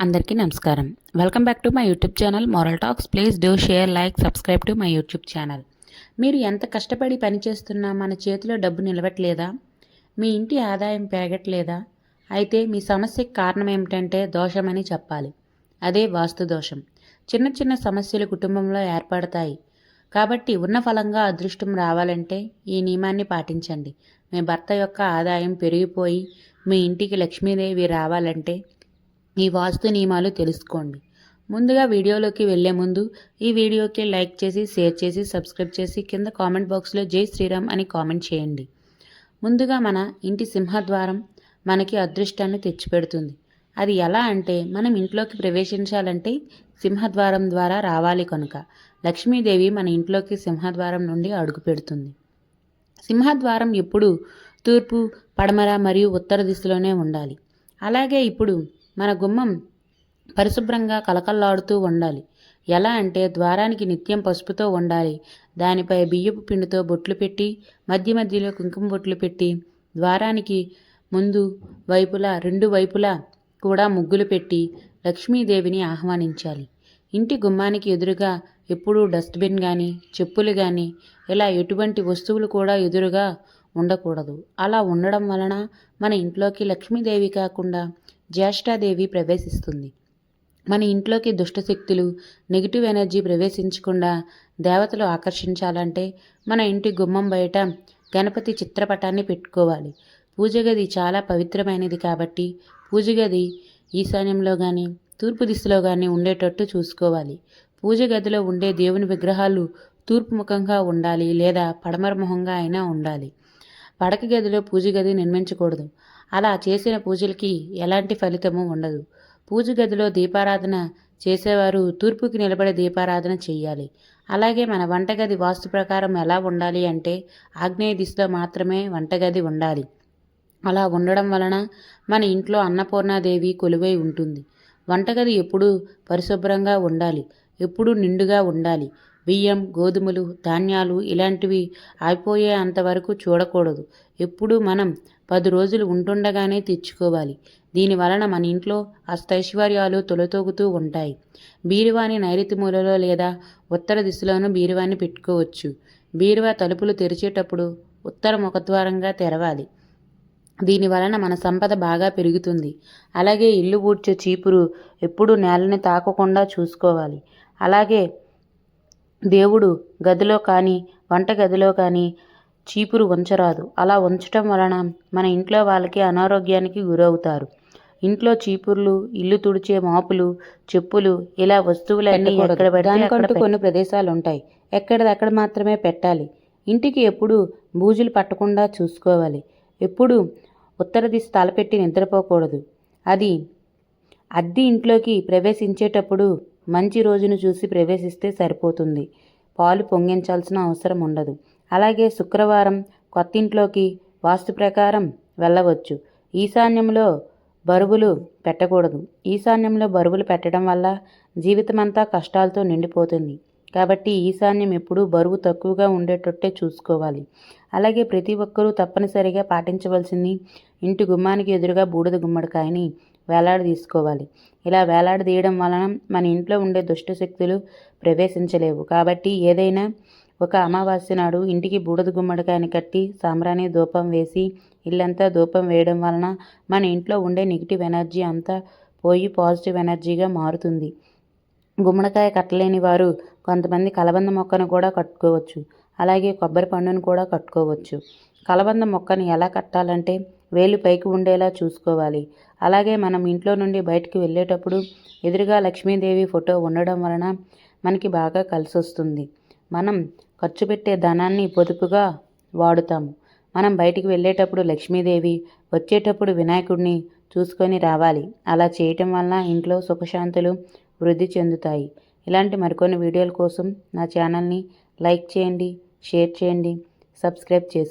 అందరికీ నమస్కారం. Welcome back to my YouTube channel moral talks please do share like subscribe to my YouTube channel మీరు ఎంత కష్టపడి పనిచేస్తున్నా మన చేతిలో డబ్బు నిలవట్లేదా మీ ఇంటి ఆదాయం పెరగట్లేదా? అయితే మీ సమస్యకి కారణం ఏమిటంటే దోషమని చెప్పాలి. అదే వాస్తు దోషం. చిన్న చిన్న సమస్యలు కుటుంబంలో ఏర్పడతాయి. కాబట్టి ఉన్న ఫలంగా అదృష్టం రావాలంటే ఈ నియమాన్ని పాటించండి. మీ భర్త యొక్క ఆదాయం పెరిగిపోయి మీ ఇంటికి లక్ష్మీదేవి రావాలంటే ఈ వాస్తు నియమాలు తెలుసుకోండి. ముందుగా వీడియోలోకి వెళ్ళే ముందు ఈ వీడియోకి లైక్ చేసి షేర్ చేసి సబ్స్క్రైబ్ చేసి కింద కామెంట్ బాక్స్లో జై శ్రీరామ్ అని కామెంట్ చేయండి. ముందుగా మన ఇంటి సింహద్వారం మనకి అదృష్టాన్ని తెచ్చిపెడుతుంది. అది ఎలా అంటే మనం ఇంట్లోకి ప్రవేశించాలంటే సింహద్వారం ద్వారా రావాలి కనుక లక్ష్మీదేవి మన ఇంట్లోకి సింహద్వారం నుండి అడుగు పెడుతుంది. సింహద్వారం ఎప్పుడు తూర్పు పడమర మరియు ఉత్తర దిశలోనే ఉండాలి. అలాగే ఇప్పుడు మన గుమ్మం పరిశుభ్రంగా కలకల్లాడుతూ ఉండాలి. ఎలా అంటే ద్వారానికి నిత్యం పసుపుతో ఉండాలి. దానిపై బియ్యపు పిండితో బొట్లు పెట్టి మధ్య మధ్యలో కుంకుమ బొట్లు పెట్టి ద్వారానికి ముందు వైపులా రెండు వైపులా కూడా ముగ్గులు పెట్టి లక్ష్మీదేవిని ఆహ్వానించాలి. ఇంటి గుమ్మానికి ఎదురుగా ఎప్పుడూ డస్ట్బిన్ కానీ చెప్పులు కానీ ఇలా ఎటువంటి వస్తువులు కూడా ఎదురుగా ఉండకూడదు. అలా ఉండడం వలన మన ఇంట్లోకి లక్ష్మీదేవి కాకుండా జ్యేష్ఠాదేవి ప్రవేశిస్తుంది. మన ఇంట్లోకి దుష్టశక్తులు నెగిటివ్ ఎనర్జీ ప్రవేశించకుండా దేవతలు ఆకర్షించాలంటే మన ఇంటి గుమ్మం బయట గణపతి చిత్రపటాన్ని పెట్టుకోవాలి. పూజ గది చాలా పవిత్రమైనది కాబట్టి పూజ గది ఈశాన్యంలో కానీ తూర్పు దిశలో కానీ ఉండేటట్టు చూసుకోవాలి. పూజ గదిలో ఉండే దేవుని విగ్రహాలు తూర్పు ముఖంగా ఉండాలి లేదా పడమర ముఖంగా అయినా ఉండాలి. పడక గదిలో పూజ గది నిర్మించకూడదు. అలా చేసిన పూజలకి ఎలాంటి ఫలితము ఉండదు. పూజ గదిలో దీపారాధన చేసేవారు తూర్పుకి నిలబడే దీపారాధన చేయాలి అలాగే మన వంటగది వాస్తు ప్రకారం ఎలా ఉండాలి అంటే ఆగ్నేయ దిశలో మాత్రమే వంటగది ఉండాలి. అలా ఉండడం వలన మన ఇంట్లో అన్నపూర్ణాదేవి కొలువై ఉంటుంది. వంటగది ఎప్పుడూ పరిశుభ్రంగా ఉండాలి. ఎప్పుడూ నిండుగా ఉండాలి. బియ్యం గోధుమలు ధాన్యాలు ఇలాంటివి అయిపోయే అంతవరకు చూడకూడదు. ఎప్పుడు మనం పది రోజులు ఉంటుండగానే తెచ్చుకోవాలి. దీని వలన మన ఇంట్లో అష్టైశ్వర్యాలు తొలతోగుతూ ఉంటాయి. బీరువాని నైరుతి మూలలో లేదా ఉత్తర దిశలోనూ బీరువాని పెట్టుకోవచ్చు. బీరువా తలుపులు తెరిచేటప్పుడు ఉత్తర ముఖద్వారంగా తెరవాలి. దీని వలన మన సంపద బాగా పెరుగుతుంది. అలాగే ఇల్లు ఊడ్చే చీపురు ఎప్పుడూ నేలని తాకకుండా చూసుకోవాలి. అలాగే దేవుడు గదిలో కానీ వంట గదిలో కానీ చీపురు ఉంచరాదు. అలా ఉంచటం వలన మన ఇంట్లో వాళ్ళకి అనారోగ్యానికి గురవుతారు. ఇంట్లో చీపుర్లు ఇల్లు తుడిచే మాపులు చెప్పులు ఇలా వస్తువులన్నీ ఎక్కడ పెడితే కొన్ని ప్రదేశాలు ఉంటాయి ఎక్కడిదక్కడ మాత్రమే పెట్టాలి. ఇంటికి ఎప్పుడు బూజులు పట్టకుండా చూసుకోవాలి. ఎప్పుడు ఉత్తర దిశ తలపెట్టి నిద్రపోకూడదు. అది అద్దె ఇంట్లోకి ప్రవేశించేటప్పుడు మంచి రోజును చూసి ప్రవేశిస్తే సరిపోతుంది. పాలు పొంగించాల్సిన అవసరం ఉండదు. అలాగే శుక్రవారం కొత్తింట్లోకి వాస్తు ప్రకారం వెళ్ళవచ్చు. ఈశాన్యంలో బరువులు పెట్టకూడదు. ఈశాన్యంలో బరువులు పెట్టడం వల్ల జీవితమంతా కష్టాలతో నిండిపోతుంది. కాబట్టి ఈశాన్యం ఎప్పుడూ బరువు తక్కువగా ఉండేటట్టే చూసుకోవాలి. అలాగే ప్రతి ఒక్కరూ తప్పనిసరిగా పాటించవలసింది ఇంటి గుమ్మానికి ఎదురుగా బూడిద గుమ్మడికాయని వేలాడ తీసుకోవాలి. ఇలా వేలాడదీయడం వలన మన ఇంట్లో ఉండే దుష్ట శక్తులు ప్రవేశించలేవు. కాబట్టి ఏదైనా ఒక అమావాస్య నాడు ఇంటికి బూడిద గుమ్మడికాయని కట్టి సాంబ్రాణి ధూపం వేసి ఇల్లంతా ధూపం వేయడం వలన మన ఇంట్లో ఉండే నెగిటివ్ ఎనర్జీ అంతా పోయి పాజిటివ్ ఎనర్జీగా మారుతుంది. గుమ్మడికాయ కట్టలేని వారు కొంతమంది కలబంద మొక్కను కూడా కట్టుకోవచ్చు. అలాగే కొబ్బరి పండును కూడా కట్టుకోవచ్చు. కలబంద మొక్కని ఎలా కట్టాలంటే వేలు పైకి ఉండేలా చూసుకోవాలి. అలాగే మనం ఇంట్లో నుండి బయటికి వెళ్ళేటప్పుడు ఎదురుగా లక్ష్మీదేవి ఫోటో ఉండడం వలన మనకి బాగా కలిసి వస్తుంది మనం ఖర్చు పెట్టే ధనాన్ని పొదుపుగా వాడుతాము మనం బయటికి వెళ్ళేటప్పుడు లక్ష్మీదేవి వచ్చేటప్పుడు వినాయకుడిని చూసుకొని రావాలి. అలా చేయటం వలన ఇంట్లో సుఖశాంతులు వృద్ధి చెందుతాయి. ఇలాంటి మరికొన్ని వీడియోల కోసం నా ఛానల్ని లైక్ చేయండి షేర్ చేయండి సబ్స్క్రైబ్ చేసుకోండి.